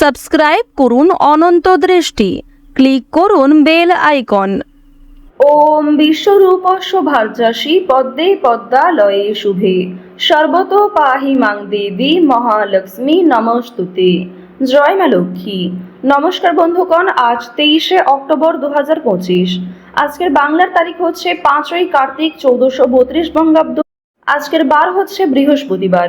Subscribe করুন অনন্ত দৃষ্টি। Click করুন বেল আইকন। ওম বিশ্বরূপস্য ভার্যাসি পদ্মে পদ্মালয়ে শুভে। সর্বত পাহি মাং দেবী মহালক্ষ্মী নমস্তুতে। জয় মা লক্ষ্মী। নমস্কার বন্ধুগণ, আজ তেইশে অক্টোবর দু হাজার পঁচিশ। আজকের বাংলার তারিখ হচ্ছে পাঁচই কার্তিক চৌদ্দশো বত্রিশ বঙ্গাব্দ। আজকের বার হচ্ছে বৃহস্পতিবার।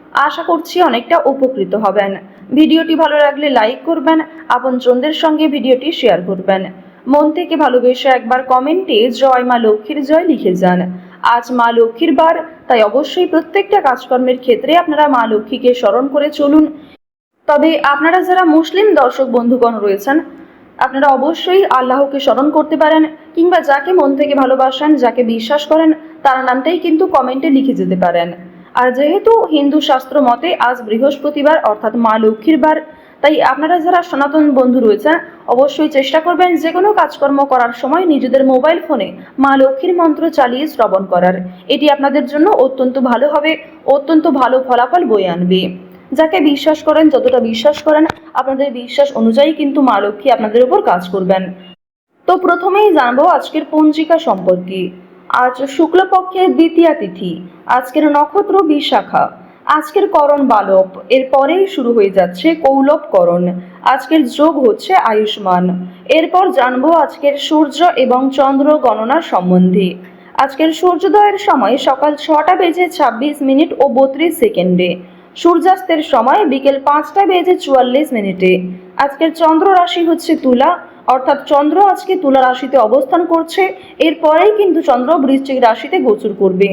আশা করছি অনেকটা উপকৃত হবেন। ভিডিওটি ভালো লাগলে লাইক করবেন, আপনজনদের সঙ্গে ভিডিওটি শেয়ার করবেন। মন থেকে ভালোবেসে একবার কমেন্টে জয় মা লক্ষ্মীর জয় লিখে যান। আজ মা লক্ষ্মীর বার, তাই অবশ্যই প্রত্যেকটা কাজকর্মের ক্ষেত্রে আপনারা মা লক্ষ্মীকে স্মরণ করে চলুন। তবে আপনারা যারা মুসলিম দর্শক বন্ধুগণ রয়েছেন, আপনারা অবশ্যই আল্লাহকে স্মরণ করতে পারেন, কিংবা যাকে মন থেকে ভালোবাসেন, যাকে বিশ্বাস করেন, তার নামটাই কিন্তু কমেন্টে লিখে যেতে পারেন। আর যেহেতু হিন্দু শাস্ত্র মতে আজ বৃহস্পতিবার, অর্থাৎ মা লক্ষ্মীর বার, তাই আপনারা যারা সনাতন বন্ধু রয়েছেন, অবশ্যই চেষ্টা করবেন যে কোনো কাজকর্ম করার সময় নিজেদের মোবাইল ফোনে মা লক্ষ্মীর মন্ত্র চালিয়ে শ্রবণ করার। এটি আপনাদের জন্য অত্যন্ত ভালো হবে, অত্যন্ত ভালো ফলাফল বয়ে আনবে। যাকে বিশ্বাস করেন, যতটা বিশ্বাস করেন, আপনাদের বিশ্বাস অনুযায়ী কিন্তু মা লক্ষ্মী আপনাদের উপর কাজ করবেন। তো প্রথমেই জানব আজকের পঞ্জিকা সম্পর্কে। আজ শুক্লপক্ষের দ্বিতীয়া তিথি। আজকের নক্ষত্র বিশাখা। আজকের করণ বালব এর পরেই শুরু হয়ে যাচ্ছে কৌলব করণ আজকের যোগ হচ্ছে আয়ুষ্মান। এরপর জানব আজকের সূর্য এবং চন্দ্র গণনা সম্বন্ধে। আজকের সূর্যোদয়ের সময় সকাল ছটা বেজে ছাব্বিশ মিনিট ও বত্রিশ সেকেন্ডে। সূর্যাস্তের সময় বিকেল পাঁচটা বেজে চুয়াল্লিশ মিনিটে। আজকের চন্দ্র রাশি হচ্ছে তুলা, অর্থাৎ চন্দ্র আজকে তুলা রাশিতে অবস্থান করছে, এরপরেই কিন্তু চন্দ্র বৃশ্চিক রাশিতে গোচর করবে।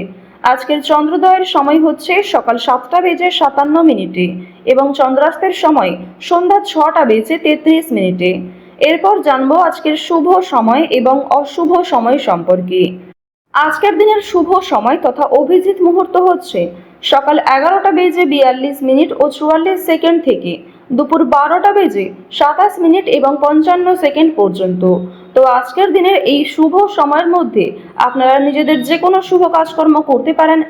আজকের চন্দ্রোদয়ের সময় হচ্ছে সকাল সাতটা বেজে সাতান্ন মিনিটে এবং চন্দ্রাস্তের সময় সন্ধ্যা ছটা বেজে তেত্রিশ মিনিটে। এরপর জানব আজকের শুভ সময় এবং অশুভ সময় সম্পর্কে। আজকের দিনের শুভ সময় তথা অভিজিৎ মুহূর্ত হচ্ছে সকাল এগারোটা বেজে বিয়াল্লিশ মিনিট ও চুয়াল্লিশ সেকেন্ড থেকে দুপুর বারোটা বেজে সাতাশ মিনিট এবং পঞ্চান্ন সেকেন্ড পর্যন্ত। তো আজকের দিনের এই শুভ সময়ের মধ্যে আপনারা নিজেদের যে কোনো শুভ কাজকর্ম করতে পারেন।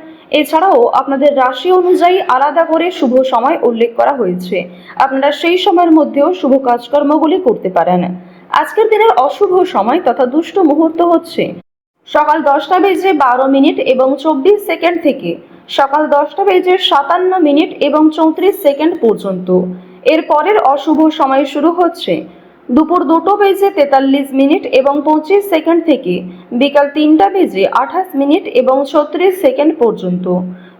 এছাড়াও আপনাদের রাশি অনুযায়ী আলাদা করে শুভ সময় উল্লেখ করা হয়েছে। আপনারা সেই সময়ের মধ্যেও শুভ কাজকর্মগুলি করতে পারেন। আজকের দিনের অশুভ সময় তথা দুষ্ট মুহূর্ত হচ্ছে সকাল দশটা বেজে বারো মিনিট এবং চব্বিশ সেকেন্ড থেকে সকাল দশটা বেজে সাতান্ন মিনিট এবং চৌত্রিশ সেকেন্ড পর্যন্ত। এর পরের অশুভ সময় শুরু হচ্ছে। দুপুর দুটো বেজে তেতাল্লিশ মিনিট এবং পঁচিশ সেকেন্ড থেকে বিকাল তিনটা বেজে আঠাশ মিনিট এবং ছত্রিশ সেকেন্ড পর্যন্ত।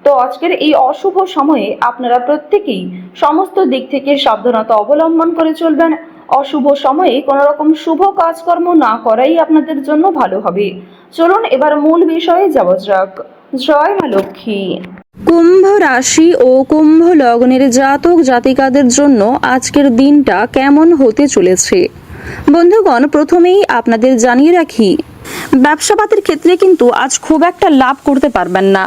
তো আজকের এই অশুভ সময়ে আপনারা প্রত্যেকেই সমস্ত দিক থেকে সাবধানতা অবলম্বন করে চলবেন। অশুভ সময়ে কোনো রকম শুভ কাজকর্ম না করাই আপনাদের জন্য ভালো হবে। চলুন এবার মূল বিষয়ে যাওয়া যাক। জয় মা লক্ষ্মী। কুম্ভ রাশি ও কুম্ভ লগ্নের জাতক জাতিকাদের জন্য আজকের দিনটা কেমন হতে চলেছে? বন্ধুগণ, প্রথমেই আপনাদের জানিয়ে রাখি, ব্যবসাপাতের ক্ষেত্রে কিন্তু আজ খুব একটা লাভ করতে পারবেন না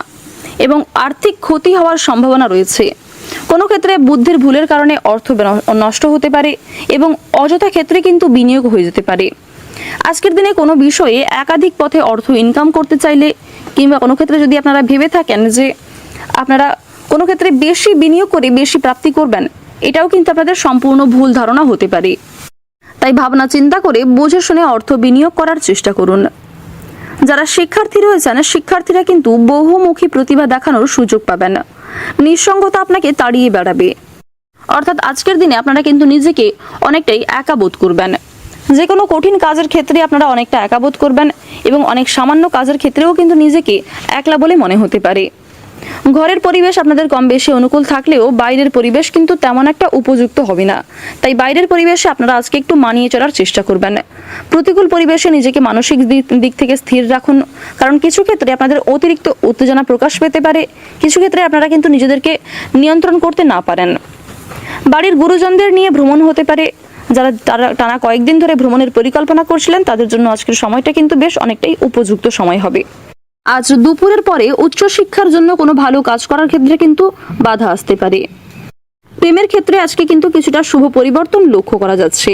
এবং আর্থিক ক্ষতি হওয়ার সম্ভাবনা রয়েছে। কোনো ক্ষেত্রে বুদ্ধির ভুলের কারণে অর্থ নষ্ট হতে পারে এবং অযথা ক্ষেত্রে কিন্তু বিনিয়োগ হয়ে যেতে পারে। আজকের দিনে কোনো বিষয়ে একাধিক পথে অর্থ ইনকাম করতে চাইলে কিংবা কোনো ক্ষেত্রে যদি আপনারা ভেবে থাকেন যে আপনারা কোনো ক্ষেত্রে বেশি বিনিয়োগ করে বেশি প্রাপ্তি করবেন, এটাও কিন্তু আপনাদের সম্পূর্ণ ভুল ধারণা হতে পারে। তাই ভাবনা চিন্তা করে বুঝে শুনে অর্থ বিনিয়োগ করার চেষ্টা করুন। যারা শিক্ষার্থী রয়েছেন, শিক্ষার্থীরা কিন্তু বহুমুখী প্রতিভা দেখানোর সুযোগ পাবেন। নিঃসঙ্গতা আপনাকে তাড়িয়ে বেড়াবে। অর্থাৎ আজকের দিনে আপনারা কিন্তু নিজেকে অনেকটাই একা বোধ করবেন। যে কোনো কঠিন কাজের ক্ষেত্রে আপনারা অনেকটা একা বোধ করবেন এবং অনেক সামান্য কাজের ক্ষেত্রেও কিন্তু নিজেকে একলা বলে মনে হতে পারে। ঘরের পরিবেশ আপনাদের কম বেশি অনুকূল থাকলেও বাইরের পরিবেশ কিন্তু তেমন একটা উপযুক্ত হবে না। তাই বাইরের পরিবেশে আপনারা আজকে একটু মানিয়ে চলার চেষ্টা করবেন। প্রতিকূল পরিবেশে নিজেকে মানসিক দিক- থেকে স্থির রাখুন। কারণ কিছু ক্ষেত্রে আপনাদের অতিরিক্ত উত্তেজনা প্রকাশ পেতে পারে। কিছু ক্ষেত্রে আপনারা কিন্তু নিজেদেরকে নিয়ন্ত্রণ করতে না পারেন। বাড়ির গুরুজনদের নিয়ে ভ্রমণ হতে পারে। যারা তারা টানা কয়েকদিন ধরে ভ্রমণের পরিকল্পনা করছিলেন, তাদের জন্য আজকের সময়টা কিন্তু বেশ অনেকটাই উপযুক্ত সময় হবে। আজ দুপুরের পরে উচ্চশিক্ষার জন্য কোনো ভালো কাজ করার ক্ষেত্রে কিন্তু বাধা আসতে পারে। প্রেমের ক্ষেত্রে আজকে কিন্তু কিছুটা শুভ পরিবর্তন লক্ষ্য করা যাচ্ছে।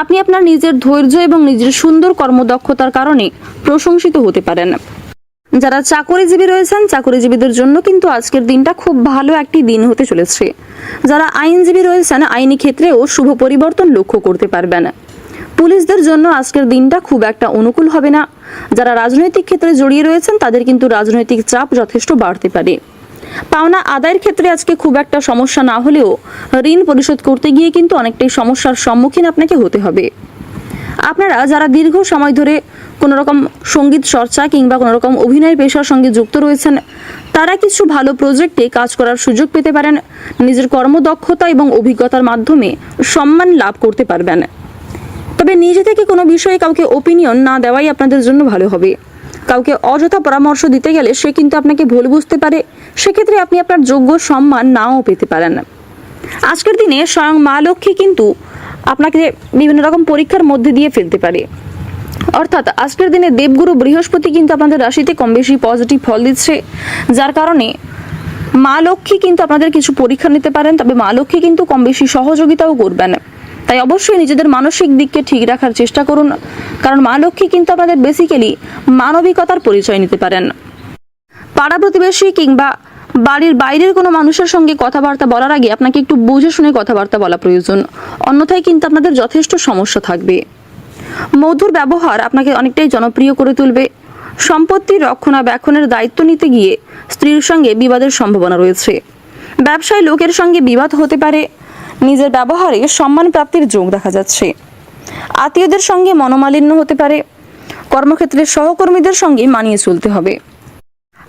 আপনি আপনার নিজের ধৈর্য এবং নিজের সুন্দর কর্মদক্ষতার কারণে প্রশংসিত হতে পারেন। যারা চাকরিজীবী রয়েছেন, চাকরিজীবীদের জন্য কিন্তু আজকের দিনটা খুব ভালো একটি দিন হতে চলেছে। যারা আইনজীবী রয়েছেন, আইনি ক্ষেত্রেও শুভ পরিবর্তন লক্ষ্য করতে পারবেন। পুলিশদের জন্য আজকের দিনটা খুব একটা অনুকূল হবে না। যারা রাজনৈতিক ক্ষেত্রে জড়িয়ে রয়েছেন, তাদের কিন্তু রাজনৈতিক চাপ যথেষ্ট বাড়তে পারে। পাওনা আদায়ের ক্ষেত্রে আজকে খুব একটা সমস্যা না হলেও ঋণ পরিশোধ করতে গিয়ে কিন্তু অনেকটাই সমস্যার সম্মুখীন আপনাকে হতে হবে। আপনারা যারা দীর্ঘ সময় ধরে কোনো রকম সংগীত চর্চা কিংবা কোনো রকম অভিনয় পেশার সঙ্গে যুক্ত রয়েছেন, তারা কিছু ভালো প্রজেক্টে কাজ করার সুযোগ পেতে পারেন। নিজের কর্মদক্ষতা এবং অভিজ্ঞতার মাধ্যমে সম্মান লাভ করতে পারবেন। তবে নিজে থেকে কোনো বিষয়ে কাউকে ওপিনিয়ন না দেওয়াই আপনাদের জন্য ভালো হবে। কাউকে অযথা পরামর্শ দিতে গেলে সে কিন্তু আপনাকে ভুল বুঝতে পারে। সেক্ষেত্রে আপনি আপনার যোগ্য সম্মান নাও পেতে পারেন। আজকের দিনে স্বয়ং মা লক্ষ্মী কিন্তু আপনাকে বিভিন্ন রকম পরীক্ষার মধ্যে দিয়ে ফেলতে পারে। অর্থাৎ আজকের দিনে দেবগুরু বৃহস্পতি কিন্তু আপনাদের রাশিতে কম বেশি পজিটিভ ফল দিচ্ছে। যার কারণে মা লক্ষ্মী কিন্তু আপনাদের কিছু পরীক্ষা নিতে পারেন, তবে মা লক্ষ্মী কিন্তু কম বেশি সহযোগিতাও করবেন। তাই অবশ্যই নিজেদের মানসিক দিককে ঠিক রাখার চেষ্টা করুন, কারণ মা লক্ষ্মী কিন্তু আপনাদের বেসিক্যালি মানবিকতার পরিচয় নিতে পারেন। পাড়া প্রতিবেশী কিংবা বাড়ির বাইরের কোনো মানুষের সঙ্গে কথাবার্তা বলার আগে আপনাকে একটু বুঝে শুনে কথাবার্তা বলা প্রয়োজন। অন্যথায় কিন্তু আপনাদের যথেষ্ট সমস্যা থাকবে। মধুর ব্যবহার আপনাকে অনেকটাই জনপ্রিয় করে তুলবে। সম্পত্তি রক্ষণাবেক্ষণের দায়িত্ব নিতে গিয়ে স্ত্রীর সঙ্গে বিবাদের সম্ভাবনা রয়েছে। ব্যবসায় লোকের সঙ্গে বিবাদ হতে পারে নিজের ব্যবহারে সম্মান প্রাপ্তির যোগ দেখা যাচ্ছে। আত্মীয়দের সঙ্গে মনোমালিন্য হতে পারে। কর্মক্ষেত্রে সহকর্মীদের সঙ্গে মানিয়ে চলতে হবে।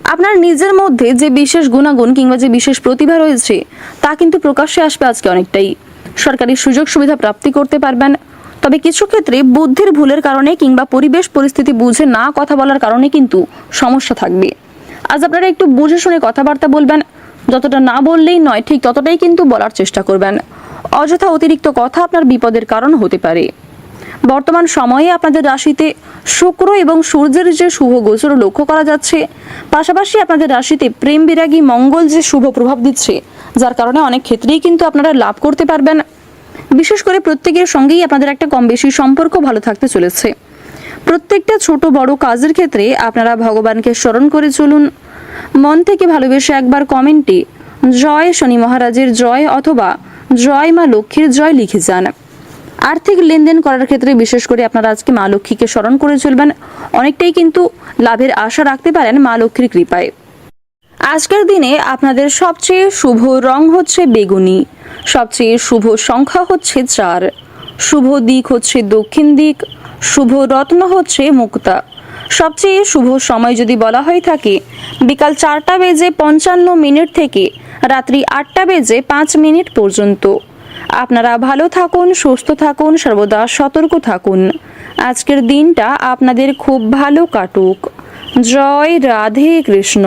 আপনার নিজের মধ্যে যে বিশেষ গুণাগুণ কিংবা যে বিশেষ প্রতিভা রয়েছে, তা কিন্তু প্রকাশ্যে আসবে আজকে অনেকটাই। সরকারি সুযোগ সুবিধা প্রাপ্তি করতে পারবেন। তবে কিছু ক্ষেত্রে বুদ্ধির ভুলের কারণে কিংবা পরিবেশ পরিস্থিতি বুঝে না কথা বলার কারণে কিন্তু সমস্যা থাকবে। আজ আপনারা একটু বুঝে শুনে কথাবার্তা বলবেন। যতটা না বললেই নয়, ঠিক ততটাই কিন্তু বলার চেষ্টা করবেন। অযথা অতিরিক্ত কথা আপনার বিপদের কারণ হতে পারে। বর্তমান সময়ে আপনাদের রাশিতে শুক্র এবং সূর্যের যে শুভ গোচর লক্ষ্য করা যাচ্ছে, পাশাপাশি আপনাদের রাশিতে প্রেম বিরাগী মঙ্গল যে শুভ প্রভাব দিচ্ছে, যার কারণে অনেক ক্ষেত্রেই কিন্তু আপনারা লাভ করতে পারবেন। বিশেষ করে প্রত্যেকের সঙ্গেই আপনাদের একটা কম বেশি সম্পর্ক ভালো থাকতে চলেছে। প্রত্যেকটা ছোট বড় কাজের ক্ষেত্রে আপনারা ভগবানকে স্মরণ করে চলুন। মন থেকে ভালোবেসে একবার কমেন্টে, জয় শনি মহারাজের জয় অথবা, জয় মা লক্ষ্মীর জয় লিখে যান। আর্থিক লেনদেন করার ক্ষেত্রে বিশেষ করে আপনারা আজকে মা লক্ষ্মীকে স্মরণ করে চলবেন। অনেকটাই কিন্তু লাভের আশা রাখতে পারেন মা লক্ষ্মীর কৃপায়। আজকের দিনে আপনাদের সবচেয়ে শুভ রং হচ্ছে বেগুনি। সবচেয়ে শুভ সংখ্যা হচ্ছে চার। শুভ দিক হচ্ছে দক্ষিণ দিক, শুভ রত্ন হচ্ছে মুক্তা। সবচেয়ে শুভ সময় যদি বলা হয়ে থাকে, বিকাল চারটা বেজে পঞ্চান্ন মিনিট থেকে রাত্রি আটটা বেজে পাঁচ মিনিট পর্যন্ত। আপনারা ভালো থাকুন, সুস্থ থাকুন, সর্বদা সতর্ক থাকুন। আজকের দিনটা আপনাদের খুব ভালো কাটুক। জয় রাধে কৃষ্ণ।